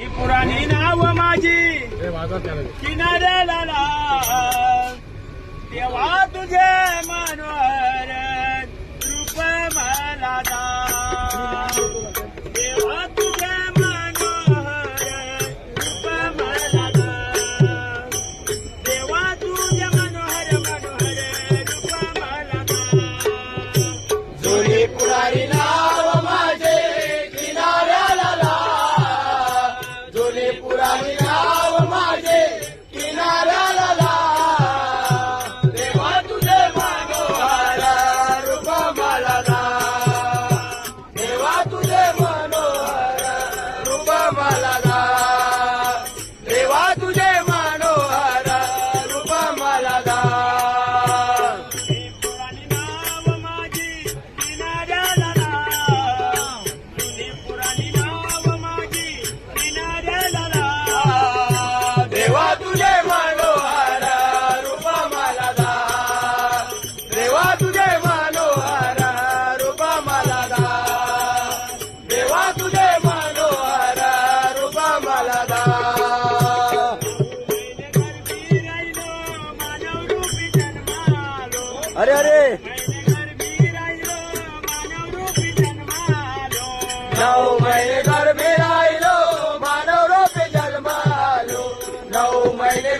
ही पुराणी नाव माझी. किनाऱ्याला देवा तुझे मानवा पुरानी अरे अरे. नऊ महिने गर्भी राहिलो मानव रोपे जन्मालो. नऊ महिने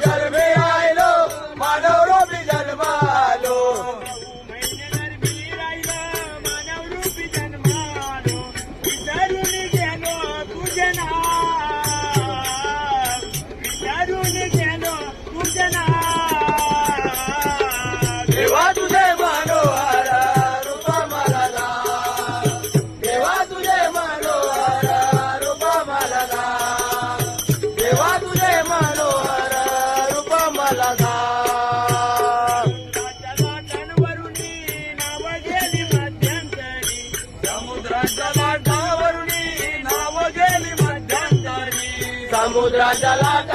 Rudra Jalaka.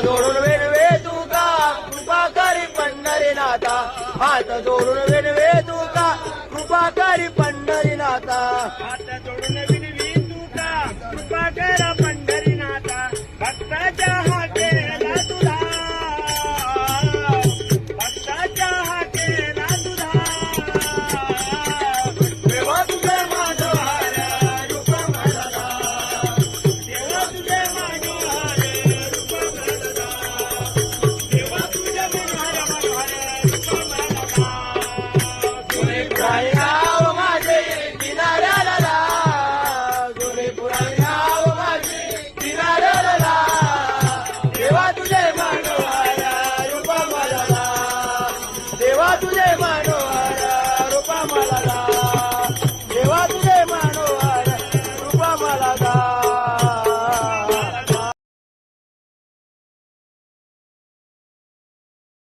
जोडून विनवे तुका. कृपा करी पंढरीनाथा हात जोडून विनवे तुका. कृपा करी पंढरीनाथा हात जोडून विनवी तुका. कृपा करी.